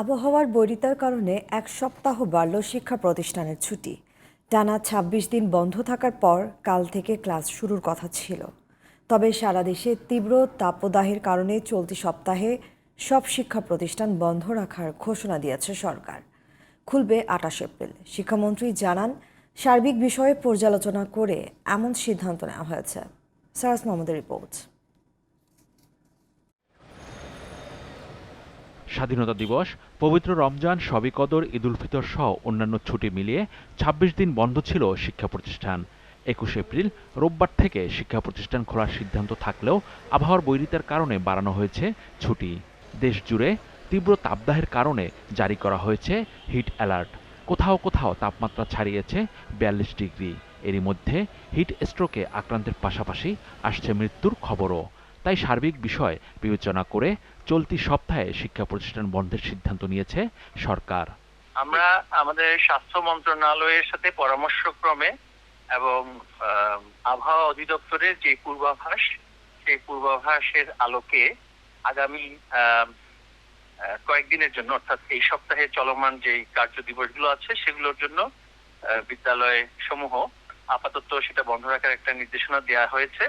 আবহাওয়ার বৈরিতার কারণে এক সপ্তাহ বাড়ল শিক্ষা প্রতিষ্ঠানের ছুটি। টানা ২৬ দিন বন্ধ থাকার পর কাল থেকে ক্লাস শুরুর কথা ছিল। তবে সারা দেশে তীব্র তাপদাহের কারণে চলতি সপ্তাহে সব শিক্ষা প্রতিষ্ঠান বন্ধ রাখার ঘোষণা দিয়েছে সরকার। খুলবে আটাশ এপ্রিল। শিক্ষামন্ত্রী জানান, সার্বিক বিষয়ে পর্যালোচনা করে এমন সিদ্ধান্ত নেওয়া হয়েছে। সারাস মোহাম্মদের রিপোর্ট। স্বাধীনতা দিবস, পবিত্র রমজান শবি কদর ঈদুল ফিতর সহ অন্যান্য ছুটি মিলিয়ে ২৬ দিন বন্ধ ছিল শিক্ষা প্রতিষ্ঠান। একুশ এপ্রিল, রোববার থেকে শিক্ষা প্রতিষ্ঠান খোলার সিদ্ধান্ত থাকলেও আবহাওয়ার বৈরিতার কারণে বাড়ানো হয়েছে ছুটি। দেশ জুড়ে তীব্র তাপদাহের কারণে জারি করা হয়েছে হিট অ্যালার্ট। কোথাও কোথাও তাপমাত্রা ছাড়িয়েছে বিয়াল্লিশ ডিগ্রি। এরই মধ্যে হিট স্ট্রোকে আক্রান্তের পাশাপাশি আসছে মৃত্যুর খবরও। তাই সার্বিক বিষয় বিবেচনা করে চলতি সপ্তাহে শিক্ষা প্রতিষ্ঠান বন্ধের সিদ্ধান্ত নিয়েছে সরকার। আমরা আমাদের স্বাস্থ্য মন্ত্রণালয়ের সাথে পরামর্শক্রমে এবং আবহাওয়া অধিদপ্তরের যে পূর্বাভাস, সেই পূর্বাভাসের আলোকে আগামী কয়েকদিনের জন্য, অর্থাৎ এই সপ্তাহে চলমান যে কার্য দিবসগুলো আছে, সেগুলোর জন্য বিদ্যালয় সমূহ আপাতত সেটা বন্ধ রাখার একটা নির্দেশনা দেওয়া হয়েছে।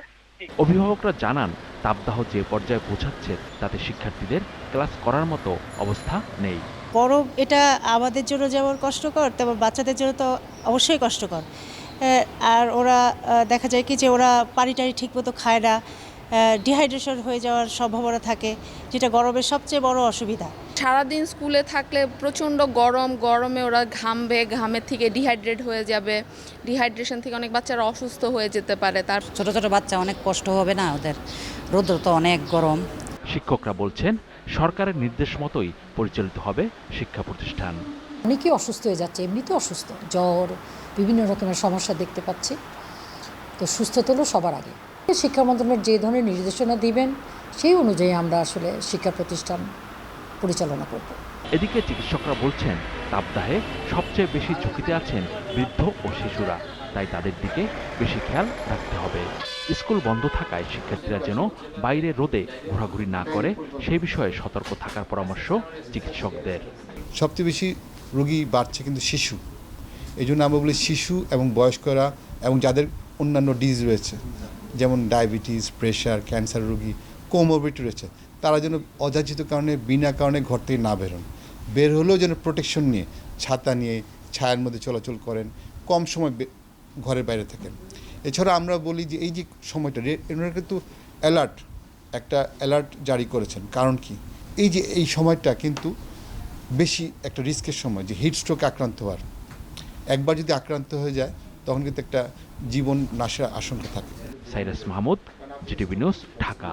অভিভাবকরা জানান, তাপদাহ যে পর্যায়ে পৌঁছাচ্ছে, তাতে শিক্ষার্থীদের ক্লাস করার মতো অবস্থা নেই। বড় এটা আমাদের জন্য যেমন কষ্টকর, তেমন বাচ্চাদের জন্য তো অবশ্যই কষ্টকর। আর ওরা দেখা যায় কি যে ওরা পানি টানি ঠিকমতো খায় না। ডিহাইড্রেশন হয়ে যাওয়ার সম্ভাবনা থাকে, যেটা গরমের সবচেয়ে বড় অসুবিধা। সারাদিন স্কুলে থাকলে প্রচণ্ড গরম গরমে ওরা ঘামবে ঘামের থেকে ডিহাইড্রেট হয়ে যাবে। ডিহাইড্রেশন থেকে অনেক বাচ্চারা অসুস্থ হয়ে যেতে পারে। তার ছোট ছোট বাচ্চা অনেক কষ্ট হবে না ওদের? রৌদ্র তো অনেক গরম। শিক্ষকরা বলছেন সরকারের নির্দেশ মতোই পরিচালিত হবে শিক্ষা প্রতিষ্ঠান। অনেকেই অসুস্থ হয়ে যাচ্ছে এমনিতে অসুস্থ। জ্বর বিভিন্ন রকমের সমস্যা দেখতে পাচ্ছি। তো সুস্থ হলো সবার আগে। শিক্ষা মন্ত্রণালয় যে ধরনের নির্দেশনা দিবেন সেই অনুযায়ী আমরা আসলে শিক্ষা প্রতিষ্ঠান পরিচালনা করব। এদিকে চিকিৎসকরা বলছেন তাপদাহে সবচেয়ে বেশি ঝুঁকিতে আছেন বৃদ্ধ ও শিশুরা। তাই তাদের দিকে বেশি খেয়াল রাখতে হবে। স্কুল বন্ধ থাকায় শিক্ষার্থীরা যেন বাইরে রোদে ঘোরাঘুরি না করে সেই বিষয়ে সতর্ক থাকার পরামর্শ চিকিৎসকদের। সবচেয়ে বেশি রোগী বাড়ছে কিন্তু শিশু। এই জন্য আমরা বলি শিশু এবং বয়স্করা এবং যাদের অন্যান্য ডিজ রয়েছে যেমন ডায়াবেটিস প্রেশার ক্যান্সার রোগী কোমোবিটি রয়েছে, তারা যেন অযাচিত কারণে, বিনা কারণে ঘর থেকে না বেরোন বের হলেও যেন প্রোটেকশন নিয়ে, ছাতা নিয়ে, ছায়ার মধ্যে চলাচল করেন, কম সময় ঘরের বাইরে থাকেন। এছাড়া আমরা বলি যে, এই যে সময়টা এনারা কিন্তু অ্যালার্ট একটা অ্যালার্ট জারি করেছেন। কারণ কি? এই যে, এই সময়টা কিন্তু বেশি একটা রিস্কের সময়, যে হিট স্ট্রোক আক্রান্ত হওয়ার। একবার যদি আক্রান্ত হয়ে যায়, তখন কিন্তু একটা জীবন নাশের আশঙ্কা থাকে। Cyrus Mahmud GTV news Dhaka.